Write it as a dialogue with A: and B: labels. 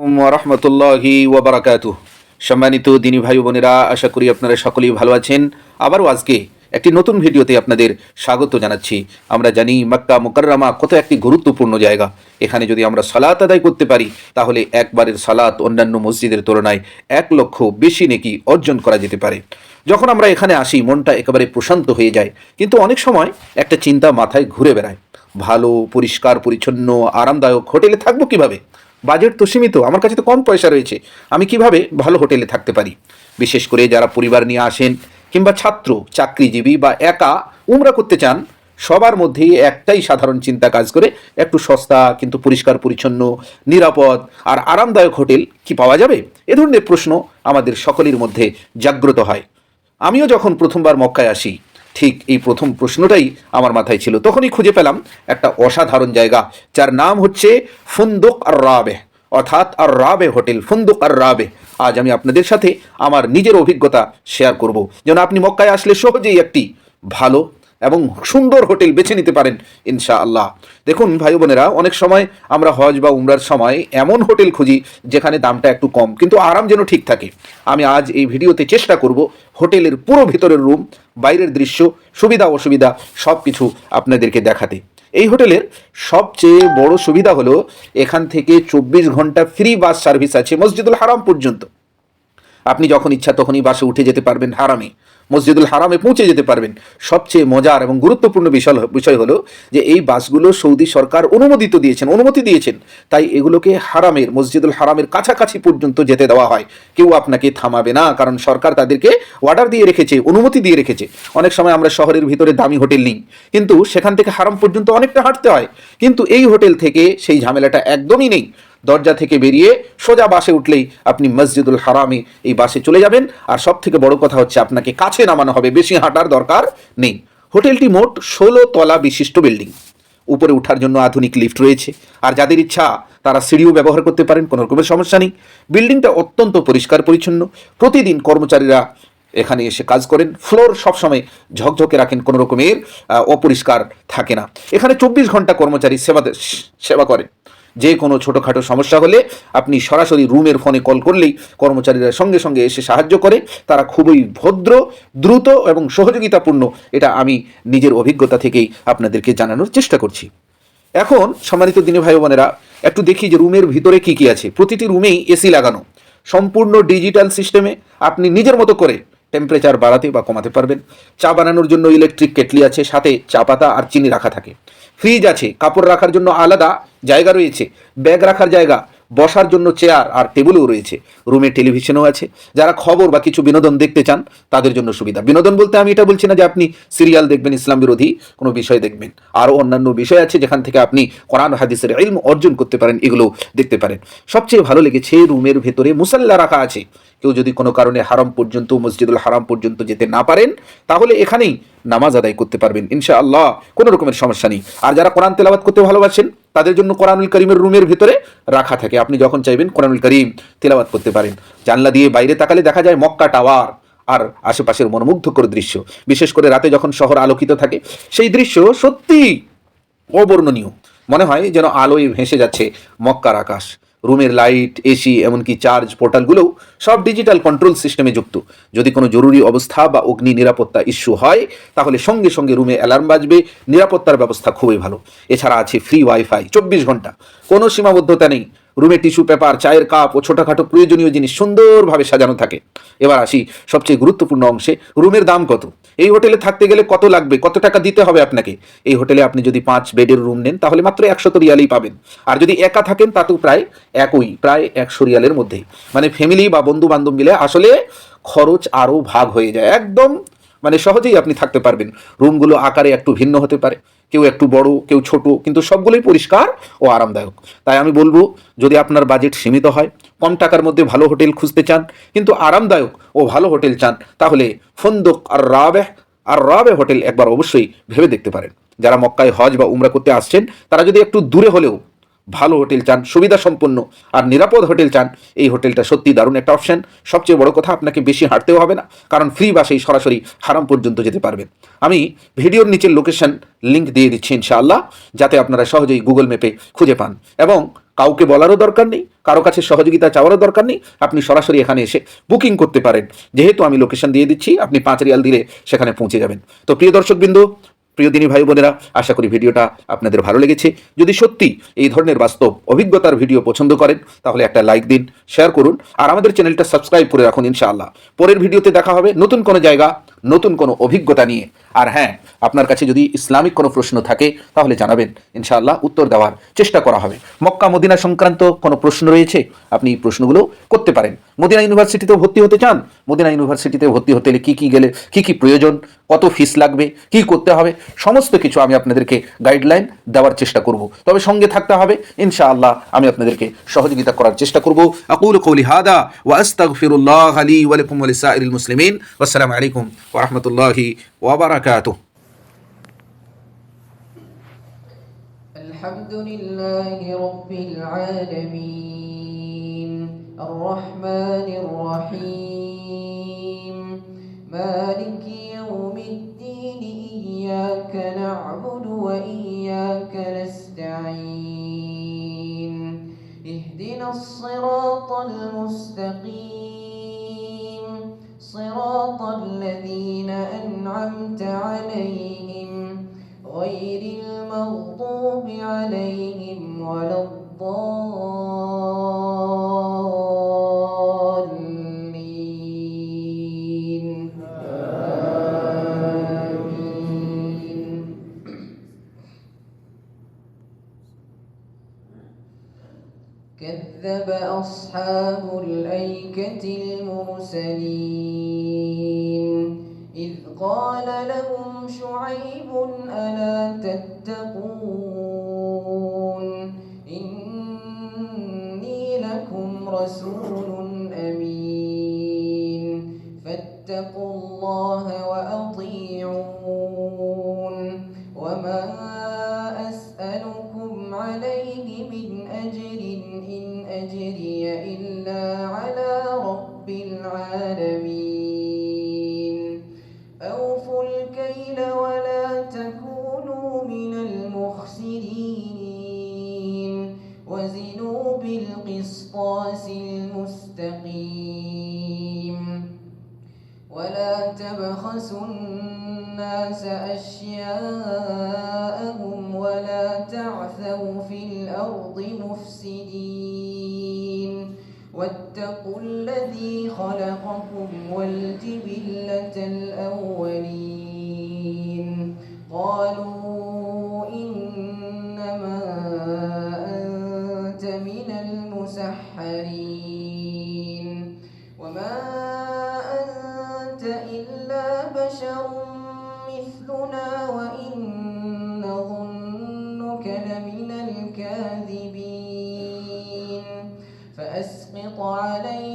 A: রহমতুল্লাহি ওবরাকাতু সম্মানিত দিনী ভাই বোনেরা, আশা করি আপনারা সকলেই ভালো আছেন। আবারও আজকে একটি নতুন ভিডিওতে আপনাদের স্বাগত জানাচ্ছি। আমরা জানি মক্কা মুকাররামা কত একটি গুরুত্বপূর্ণ জায়গা। এখানে যদি আমরা সালাত আদায় করতে পারি, তাহলে একবারের সালাত অন্যান্য মসজিদের তুলনায় এক লক্ষ বেশি নেকি অর্জন করা যেতে পারে। যখন আমরা এখানে আসি, মনটা একেবারে প্রশান্ত হয়ে যায়। কিন্তু অনেক সময় একটা চিন্তা মাথায় ঘুরে বেড়ায়। ভালো, পরিষ্কার, পরিচ্ছন্ন, আরামদায়ক হোটেলে থাকব কীভাবে? বাজেট তো সীমিত, আমার কাছে তো কম পয়সা রয়েছে। আমি কীভাবে ভালো হোটেলে থাকতে পারি? বিশেষ করে যারা পরিবার নিয়ে আসেন কিংবা ছাত্র, চাকরিজীবী বা একা উমরা করতে চান, সবার মধ্যেই একটাই সাধারণ চিন্তা কাজ করে, একটু সস্তা কিন্তু পরিষ্কার, পরিচ্ছন্ন, নিরাপদ আর আরামদায়ক হোটেল কি পাওয়া যাবে? এ ধরনের প্রশ্ন আমাদের সকলের মধ্যে জাগ্রত হয়। আমিও যখন প্রথমবার মক্কায় আসি ঠিক এই প্রথম প্রশ্নটাই আমার মাথায় ছিল। তখনই খুঁজে পেলাম একটা অসাধারণ জায়গা, যার নাম হচ্ছে ফুন্দুক আর রাবে। অর্থাৎ আর রাবে হোটেল, ফুন্দুক আর রাবে। আজ আমি আপনাদের সাথে আমার নিজের অভিজ্ঞতা শেয়ার করব। যেন আপনি মক্কায় আসলে সহজেই একটি ভালো এবং সুন্দর হোটেল বেছে নিতে পারেন ইনশা আল্লাহ দেখুন, ভাই বোনেরা, অনেক সময় আমরা হজ বা উমরার সময় এমন হোটেল খুঁজি যেখানে দামটা একটু কম, কিন্তু আরাম যেন ঠিক থাকে। আমি আজ এই ভিডিওতে চেষ্টা করব হোটেলের পুরো ভিতরের রুম, বাইরের দৃশ্য, সুবিধা, অসুবিধা সব কিছু আপনাদেরকে দেখাতে। এই হোটেলের সবচেয়ে বড় সুবিধা হলো, এখান থেকে চব্বিশ ঘণ্টা ফ্রি বাস সার্ভিস আছে মসজিদুল হারাম পর্যন্ত। আপনি যখন ইচ্ছা তখনই বাসে উঠে যেতে পারবেন হারামে। মসজিদুল হারামে পৌঁছে যেতে পারবেন। সবচেয়ে মজার এবং গুরুত্বপূর্ণ বিষয় বিষয় হলো যে এই বাসগুলো সৌদি সরকার অনুমোদিত দিয়েছেন, অনুমতি দিয়েছেন। তাই এগুলোকে হারামের, মসজিদুল হারামের কাছাকাছি পর্যন্ত যেতে দেওয়া হয়। কেউ আপনাকে থামাবে না, কারণ সরকার তাদেরকে অর্ডার দিয়ে রেখেছে, অনুমতি দিয়ে রেখেছে। অনেক সময় আমরা শহরের ভিতরে দামি হোটেল নিই। কিন্তু সেখান থেকে হারাম পর্যন্ত অনেকটা হাঁটতে হয়। কিন্তু এই হোটেল থেকে সেই ঝামেলাটা একদমই নেই। দরজা থেকে বেরিয়ে সোজা বাসে উঠলেই আপনি মসজিদুল হারামে এই বাসে চলে যাবেন। আর সব থেকে বড় কথা হচ্ছে আপনাকে কাছে নামানো হবে, বেশি হাঁটার দরকার নেই। হোটেলটি মোট ষোলো তলা বিশিষ্ট বিল্ডিং। উপরে ওঠার জন্য আধুনিক লিফট রয়েছে। আর যাদের ইচ্ছা, তারা সিঁড়িও ব্যবহার করতে পারেন, কোনো রকমের সমস্যা নেই। বিল্ডিংটা অত্যন্ত পরিষ্কার পরিচ্ছন্ন। প্রতিদিন কর্মচারীরা এখানে এসে কাজ করেন। ফ্লোর সবসময় ঝকঝকে রাখেন, কোনো রকমের অপরিষ্কার থাকে না। এখানে চব্বিশ ঘণ্টা কর্মচারী সেবা সেবা করেন। যে কোনো ছোটোখাটো সমস্যা হলে আপনি সরাসরি রুমের ফোনে কল করলেই কর্মচারীরা সঙ্গে সঙ্গে এসে সাহায্য করে। তারা খুবই ভদ্র, দ্রুত এবং সহযোগিতাপূর্ণ। এটা আমি নিজের অভিজ্ঞতা থেকেই আপনাদেরকে জানানোর চেষ্টা করছি। এখন সম্মানিত দিনে ভাই বোনেরা, একটু দেখি যে রুমের ভিতরে কি কি আছে। প্রতিটি রুমেই এসি লাগানো। সম্পূর্ণ ডিজিটাল সিস্টেমে আপনি নিজের মতো করে টেম্পারেচার বাড়াতে বা কমাতে পারবেন। চা বানানোর জন্য ইলেকট্রিক কেটলি আছে, সাথে চা পাতা আর চিনি রাখা থাকে। ফ্রিজ আছে, কাপড় রাখার জন্য আলাদা জায়গা রয়েছে, ব্যাগ রাখার জায়গা, বসার জন্য চেয়ার আর টেবিলও রয়েছে। রুমে টেলিভিশনও আছে। যারা খবর বা কিছু বিনোদন দেখতে চান, তাদের জন্য সুবিধা। বিনোদন বলতে আমি এটা বলছি না যে আপনি সিরিয়াল দেখবেন, ইসলাম বিরোধী কোনো বিষয় দেখবেন। আরও অন্যান্য বিষয় আছে যেখান থেকে আপনি কোরআন, হাদিসের ইলম অর্জন করতে পারেন, এগুলো দেখতে পারেন। সবচেয়ে ভালো লেগেছে রুমের ভেতরে মুসাল্লা রাখা আছে। কেউ যদি কোনো কারণে হারাম পর্যন্ত, মসজিদুল হারাম পর্যন্ত যেতে না পারেন, তাহলে এখানেই নামাজ আদায় করতে পারবেন ইনশা আল্লাহ কোনো রকমের সমস্যা নেই। আর যারা কোরআন তেলাওয়াত করতে ভালোবাসেন, তাদের জন্য কোরআনুল করিমের রুমের ভিতরে রাখা থাকে। আপনি যখন চাইবেন কোরআনুল করিম তেলাওয়াত করতে পারেন। জানলা দিয়ে বাইরে তাকালে দেখা যায় মক্কা টাওয়ার আর আশেপাশের মনোমুগ্ধকর দৃশ্য। বিশেষ করে রাতে যখন শহর আলোকিত থাকে, সেই দৃশ্য সত্যি অবর্ণনীয়। মনে হয় যেন আলোয় ভেসে যাচ্ছে মক্কার আকাশ। রুমের লাইট, এসি, এমনকি চার্জ পোর্টালগুলোও সব ডিজিটাল কন্ট্রোল সিস্টেমে যুক্ত। যদি কোনো জরুরি অবস্থা বা অগ্নি নিরাপত্তা ইস্যু হয়, তাহলে সঙ্গে সঙ্গে রুমে অ্যালার্ম বাজবে। নিরাপত্তার ব্যবস্থা খুবই ভালো। এছাড়া আছে ফ্রি ওয়াইফাই, চব্বিশ ঘণ্টা। কোনো সীমাবদ্ধতা নেই। রুমে টিস্যু পেপার, চায়ের কাপ ও ছোটোখাটো প্রয়োজনীয় জিনিস সুন্দরভাবে সাজানো থাকে। এবার আসি সবচেয়ে গুরুত্বপূর্ণ অংশে, রুমের দাম কত? এই হোটেলে থাকতে গেলে কত লাগবে? কত টাকা দিতে হবে আপনাকে? এই হোটেলে আপনি যদি পাঁচ বেডের রুম নেন, তাহলে মাত্র একশত রিয়ালই পাবেন। আর যদি একা থাকেন, তা তো প্রায় একই, প্রায় একশো রিয়ালের মধ্যেই মানে ফ্যামিলি বা বন্ধু বান্ধব মিলে আসলে খরচ আরও ভাগ হয়ে যায়। একদম মানে সহজেই আপনি থাকতে পারবেন। রুমগুলো আকারে একটু ভিন্ন হতে পারে। কেউ একটু বড়, কেউ ছোট, কিন্তু সবগুলোই পরিষ্কার ও আরামদায়ক। তাই আমি বলব, যদি আপনার বাজেট সীমিত হয়, কম টাকার মধ্যে ভালো হোটেল খুঁজতে চান, কিন্তু আরামদায়ক ও ভালো হোটেল চান, তাহলে ফন্দক আর রাবে আর রাবে হোটেল একবার অবশ্যই ভেবে দেখতে পারেন। যারা মক্কায় হজ বা উমরা করতে আসছেন, তারা যদি একটু দূরে হলেও ভালো হোটেল চান, সুবিধা সম্পন্ন আর নিরাপদ হোটেল চান, এই হোটেলটা সত্যি দারুণ একটা অপশন সবচেয়ে বড় কথা, আপনাকে বেশি হাঁটতেও হবে না, কারণ ফ্রি বাসেই সরাসরি হারাম পর্যন্ত যেতে পারবেন। আমি ভিডিওর নিচের লোকেশন লিঙ্ক দিয়ে দিচ্ছি ইনশাআল্লাহ, যাতে আপনারা সহজেই গুগল ম্যাপে খুঁজে পান। এবং কাউকে বলারও দরকার নেই, কারও কাছে সহযোগিতা চাওয়ারও দরকার নেই, আপনি সরাসরি এখানে এসে বুকিং করতে পারেন। যেহেতু আমি লোকেশন দিয়ে দিচ্ছি, আপনি পাঁচ রিয়াল দিলে সেখানে পৌঁছে যাবেন। তো প্রিয় দর্শকবৃন্দ প্রিয় দিনী ভাই বোনেরা, আশা করি ভিডিওটা আপনাদের ভালো লেগেছে। যদি সত্যি এই ধরনের বাস্তব অভিজ্ঞতার ভিডিও পছন্দ করেন, তাহলে একটা লাইক দিন শেয়ার করুন, আর আমাদের চ্যানেলটা সাবস্ক্রাইব করে রাখুন ইনশাআল্লাহ। পরের ভিডিওতে দেখা হবে নতুন কোনো জায়গা। নতুন কোনো অভিজ্ঞতা নিয়ে। আর হ্যাঁ আপনার কাছে যদি ইসলামিক কোনো প্রশ্ন থাকে, তাহলে জানাবেন। ইনশাআল্লাহ উত্তর দেওয়ার চেষ্টা করা হবে। মক্কা মদিনা সংক্রান্ত কোনো প্রশ্ন রয়েছে? আপনি এই প্রশ্নগুলো করতে পারেন। মদিনা ইউনিভার্সিটিতেও ভর্তি হতে চান? মদিনা ইউনিভার্সিটিতে ভর্তি হতে হলে কী কী গেলে, কী কী প্রয়োজন, কত ফিস লাগবে, কি করতে হবে, সমস্ত কিছু আমি আপনাদেরকে গাইডলাইন দেওয়ার চেষ্টা করব। তবে সঙ্গে থাকতে হবে, ইনশাআল্লাহ আমি আপনাদেরকে সহযোগিতা করার চেষ্টা করব। আকুল কৌলি হাদা, ওয়া আলী ওয়া লাকুম ওয়া লিসাইরিল মুসলিমিন। ওয়াসসালামু আলাইকুম ورحمة الله وبركاته
B: الحمد لله رب العالمين. الرحمن الرحيم. مالك يوم الدين إياك نعبد وإياك نستعين. اهدنا الصراط المستقيم. صراط الذين أنعمت عليهم غير المغضوب عليهم ولا الضالين. آمين كذب أصحاب الأيكة المرسلين. شعيب ألا تتقون. إني لكم رسول أمين. فاتقوا الله وأطيعون. وما أسألكم عليه من أجر إن أجري إلا على رب العالمين. ولا تبخسوا الناس أشياءهم ولا تعثوا في الأرض مفسدين. واتقوا الذي خلقكم والجبلة الأولين. قالوا بشر مثلنا وإن نظنك لمن الكاذبين. فأسقط علينا